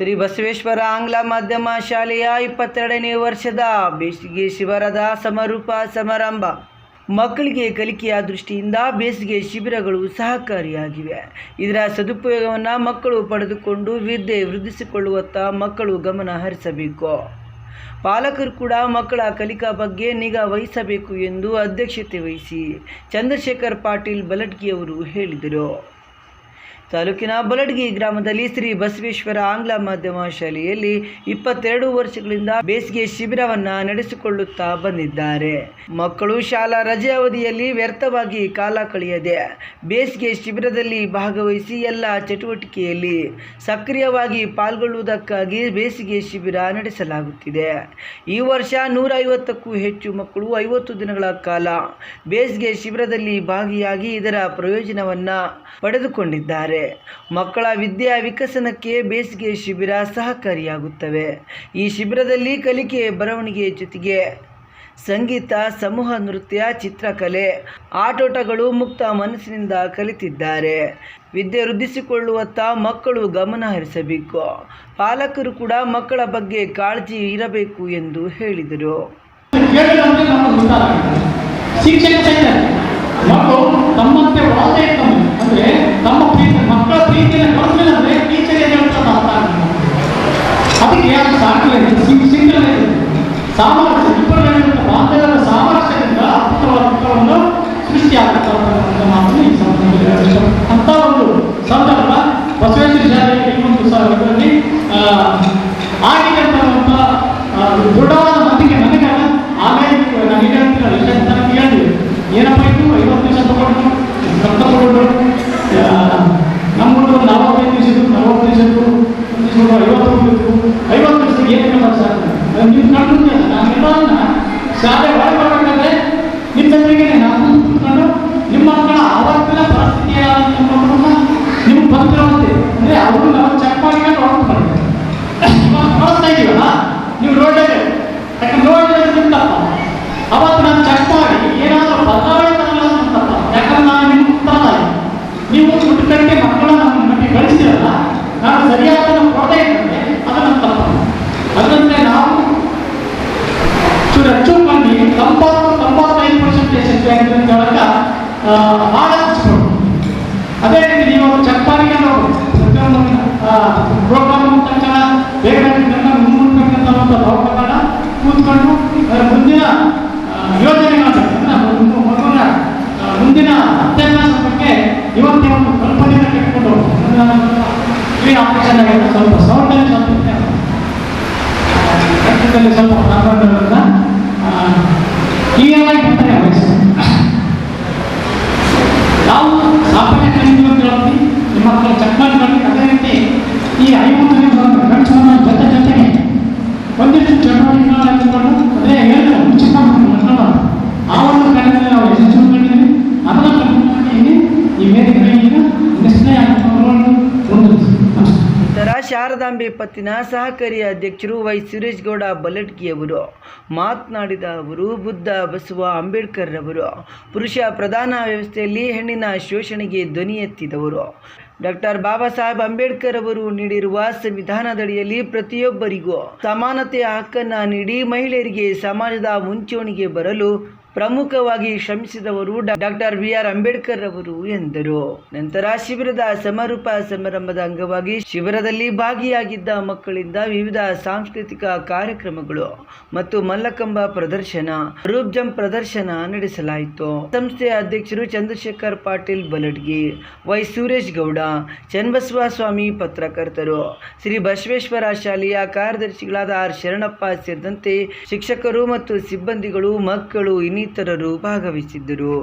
ಶ್ರೀ ಬಸವೇಶ್ವರ ಆಂಗ್ಲ ಮಾಧ್ಯಮ ಶಾಲೆಯ ಇಪ್ಪತ್ತೆರಡನೇ ವರ್ಷದ ಬೇಸಿಗೆ ಶಿಬಿರದ ಸಮಾರೋಪ ಸಮಾರಂಭ. ಮಕ್ಕಳಿಗೆ ಕಲಿಕೆಯ ದೃಷ್ಟಿಯಿಂದ ಬೇಸಿಗೆ ಶಿಬಿರಗಳು ಸಹಕಾರಿಯಾಗಿವೆ. ಇದರ ಸದುಪಯೋಗವನ್ನು ಮಕ್ಕಳು ಪಡೆದುಕೊಂಡು ವಿದ್ಯೆ ವೃದ್ಧಿಸಿಕೊಳ್ಳುವತ್ತ ಮಕ್ಕಳು ಗಮನ ಹರಿಸಬೇಕು. ಪಾಲಕರು ಕೂಡ ಮಕ್ಕಳ ಕಲಿಕಾ ಬಗ್ಗೆ ನಿಗಾ ವಹಿಸಬೇಕು ಎಂದು ಅಧ್ಯಕ್ಷತೆ ವಹಿಸಿ ಚಂದ್ರಶೇಖರ್ ಪಾಟೀಲ್ ಬಲಟ್ಗಿಯವರು ಹೇಳಿದರು. ತಾಲೂಕಿನ ಬಲಡ್ಗಿ ಗ್ರಾಮದಲ್ಲಿ ಶ್ರೀ ಬಸವೇಶ್ವರ ಆಂಗ್ಲ ಮಾಧ್ಯಮ ಶಾಲೆಯಲ್ಲಿ ಇಪ್ಪತ್ತೆರಡು ವರ್ಷಗಳಿಂದ ಬೇಸಿಗೆ ಶಿಬಿರವನ್ನ ನಡೆಸಿಕೊಳ್ಳುತ್ತಾ ಬಂದಿದ್ದಾರೆ. ಮಕ್ಕಳು ಶಾಲಾ ರಜೆ ಅವಧಿಯಲ್ಲಿ ವ್ಯರ್ಥವಾಗಿ ಕಾಲ ಕಳೆಯದೆ ಬೇಸಿಗೆ ಶಿಬಿರದಲ್ಲಿ ಭಾಗವಹಿಸಿ ಎಲ್ಲ ಚಟುವಟಿಕೆಯಲ್ಲಿ ಸಕ್ರಿಯವಾಗಿ ಪಾಲ್ಗೊಳ್ಳುವುದಕ್ಕಾಗಿ ಬೇಸಿಗೆ ಶಿಬಿರ ನಡೆಸಲಾಗುತ್ತಿದೆ. ಈ ವರ್ಷ ನೂರೈವತ್ತಕ್ಕೂ ಹೆಚ್ಚು ಮಕ್ಕಳು ಐವತ್ತು ದಿನಗಳ ಕಾಲ ಬೇಸಿಗೆ ಶಿಬಿರದಲ್ಲಿ ಭಾಗಿಯಾಗಿ ಇದರ ಪ್ರಯೋಜನವನ್ನು ಪಡೆದುಕೊಂಡಿದ್ದಾರೆ. ಮಕ್ಕಳ ವಿದ್ಯಾ ವಿಕಸನಕ್ಕೆ ಬೇಸಿಗೆ ಶಿಬಿರ ಸಹಕಾರಿಯಾಗುತ್ತವೆ. ಈ ಶಿಬಿರದಲ್ಲಿ ಕಲಿಕೆ ಬರವಣಿಗೆ ಜೊತೆಗೆ ಸಂಗೀತ, ಸಮೂಹ ನೃತ್ಯ, ಚಿತ್ರಕಲೆ, ಆಟೋಟಗಳು ಮುಕ್ತ ಮನಸ್ಸಿನಿಂದ ಕಲಿತಿದ್ದಾರೆ. ವಿದ್ಯೆ ವೃದ್ಧಿಸಿಕೊಳ್ಳುವತ್ತ ಮಕ್ಕಳು ಗಮನ ಹರಿಸಬೇಕು. ಪಾಲಕರು ಕೂಡ ಮಕ್ಕಳ ಬಗ್ಗೆ ಕಾಳಜಿ ಇರಬೇಕು ಎಂದು ಹೇಳಿದರು. ಕೇಳಿದಂತೆ ನಮಗೆ ಗೊತ್ತಾಗುತ್ತೆ ಶಿಕ್ಷಕ ಸಹಿತ ಮಕ್ಕಳು ತಮ್ಮಂತೆ ಒಳಗೆ ಇರ್ತವೆ ಅಂದ್ರೆ ತಮ್ಮ ಪ್ರೀತಿ ಮಕ್ಕಳ ಪ್ರೀತಿಯನ್ನು ಕಳಿಸಲಿಲ್ಲ ಅಂದ್ರೆ ಟೀಚರ್ ಏನು ಹೇಳ್ತಾರೆ ಅರ್ಥ ಆಗಲ್ಲ ಅದಕ್ಕೆ ಅದು ಸಾಕಲಿದೆ ಸಿಂಗಲ್ ಸಾಮರಸ್ಯ ಇಬ್ಬರಿಗಿರುವಂಥ ಬಾಂಧವ್ಯದ ಸಾಮರಸ್ಯದಿಂದ ಅದ್ಭುತವಾದ ಮಕ್ಕಳನ್ನು ಸೃಷ್ಟಿಯಾಗುತ್ತೆ ಅನ್ನೋ ಮಾತನ್ನು ಈ ಸಂದರ್ಭದಲ್ಲಿ ಹೇಳಲು ಇಷ್ಟಪಡ್ತೀನಿ. ಅಂತ ಒಂದು ಸಂದರ್ಭ ಬಸವೇಶ್ವರ ಶಾಲೆಯಲ್ಲಿ ಈ ಒಂದು ಐವತ್ತು ನಮ್ಮೂರು ನಲವತ್ತೈದು ದಿವಸದ್ದು ನಲವತ್ತು ದಿವಸದ್ದು ಒಂದು ಐವತ್ತು ಬೇಕು ಐವತ್ತು ನಿಮಿಷ ಏನಿಲ್ಲ ಸಾಕು ನೀವು ಕಂಡು ನಾನೆಲ್ಲವನ್ನ ಶಾಲೆ ಒಳಗೆ ನಿಮ್ಮ ಜೊತೆಗೆ ನಾನು ಕೂತ್ಕೊಂಡು ನಿಮ್ಮ ಮಕ್ಕಳ ಆವತ್ತಿನ ಪರಿಸ್ಥಿತಿಯ ಮಕ್ಕಳನ್ನ ನಿಮ್ಗೆ ಬಂದಿರೋದೇ ಅಂದ್ರೆ ಅವರು ನಾವು ಚೆಕ್ ಮಾಡಿಕೊಂಡು ಹೊರಟು ಬರ್ತಾರೆ ಇವಾಗ ನಾನು ಸರಿಯಾದ ಕೊಡದೆ ಇದ್ದರೆ ಅದು ನನ್ನ ತಪ್ಪು ಅದರಂತೆ ನಾವು ಚೂರು ಹೆಚ್ಚು ಮಾಡಿ ಪರ್ಸೆಂಟೇಜ್ ಬ್ಯಾಂಕ್ ಅಂತ ಹೇಳಕ ಭಾಳ ಹಚ್ಕೊಂಡು. ಅದೇ ರೀತಿ ನೀವು ಹೋಗ್ಬೇಕು ಪ್ರೋಗ್ರಾಮ್ ತಕ್ಷಣ ಬೇಗ ಒಂದು ಲೋಕಗಳನ್ನ ಕೂತ್ಕೊಂಡು ಮುಂದಿನ ಆ, ಯೋಜನೆಗಳನ್ನ ಮುಂದಿನ ಅತ್ಯಾಭ್ಯಾಸ ಬಗ್ಗೆ ಇವತ್ತೇ ಆಪರೇಷನ್ ಆಗಿತ್ತು ಸ್ವಲ್ಪ ಸೌಂಡಲ್ಲಿ ಸ್ವಲ್ಪ ಸ್ವಲ್ಪ ಶಾರದಾಂಬೆ ಪತ್ತಿನ ಸಹಕಾರಿ ಅಧ್ಯಕ್ಷರು ವೈ ಸುರೇಶ್ಗೌಡ ಬಲಟ್ಗಿಯವರು ಮಾತನಾಡಿದ ಅವರು, ಬುದ್ಧ ಬಸವ ಅಂಬೇಡ್ಕರ್ ರವರು, ಪುರುಷ ಪ್ರಧಾನ ವ್ಯವಸ್ಥೆಯಲ್ಲಿ ಹೆಣ್ಣಿನ ಶೋಷಣೆಗೆ ಧ್ವನಿ ಎತ್ತಿದವರು. ಡಾಕ್ಟರ್ ಬಾಬಾ ಸಾಹೇಬ್ ಅಂಬೇಡ್ಕರ್ ಅವರು ನೀಡಿರುವ ಸಂವಿಧಾನದಡಿಯಲ್ಲಿ ಪ್ರತಿಯೊಬ್ಬರಿಗೂ ಸಮಾನತೆಯ ಹಕ್ಕನ್ನು ನೀಡಿ ಮಹಿಳೆಯರಿಗೆ ಸಮಾಜದ ಮುಂಚೂಣಿಗೆ ಬರಲು ಪ್ರಮುಖವಾಗಿ ಶ್ರಮಿಸಿದವರು ಡಾಕ್ಟರ್ ಬಿ ಆರ್ ಅಂಬೇಡ್ಕರ್ ಅವರು ಎಂದರು. ನಂತರ ಶಿಬಿರದ ಸಮಾರೋಪ ಸಮಾರಂಭದ ಅಂಗವಾಗಿ ಶಿಬಿರದಲ್ಲಿ ಭಾಗಿಯಾಗಿದ್ದ ಮಕ್ಕಳಿಂದ ವಿವಿಧ ಸಾಂಸ್ಕೃತಿಕ ಕಾರ್ಯಕ್ರಮಗಳು ಮತ್ತು ಮಲ್ಲಕಂಬ ಪ್ರದರ್ಶನ, ರೂಪ್ ಜಂಪ್ ಪ್ರದರ್ಶನ ನಡೆಸಲಾಯಿತು. ಸಂಸ್ಥೆಯ ಅಧ್ಯಕ್ಷರು ಚಂದ್ರಶೇಖರ್ ಪಾಟೀಲ್ ಬಲಡ್ಗಿ, ವೈ ಸುರೇಶ್ ಗೌಡ ಚನ್ನಬಸವ ಸ್ವಾಮಿ ಪತ್ರಕರ್ತರು, ಶ್ರೀ ಬಸವೇಶ್ವರ ಶಾಲೆಯ ಕಾರ್ಯದರ್ಶಿಗಳಾದ ಆರ್ ಶರಣಪ್ಪ ಸೇರಿದಂತೆ ಶಿಕ್ಷಕರು ಮತ್ತು ಸಿಬ್ಬಂದಿಗಳು, ಮಕ್ಕಳು ಇನ್ನಿತರರು ಭಾಗವಹಿಸಿದ್ದರು.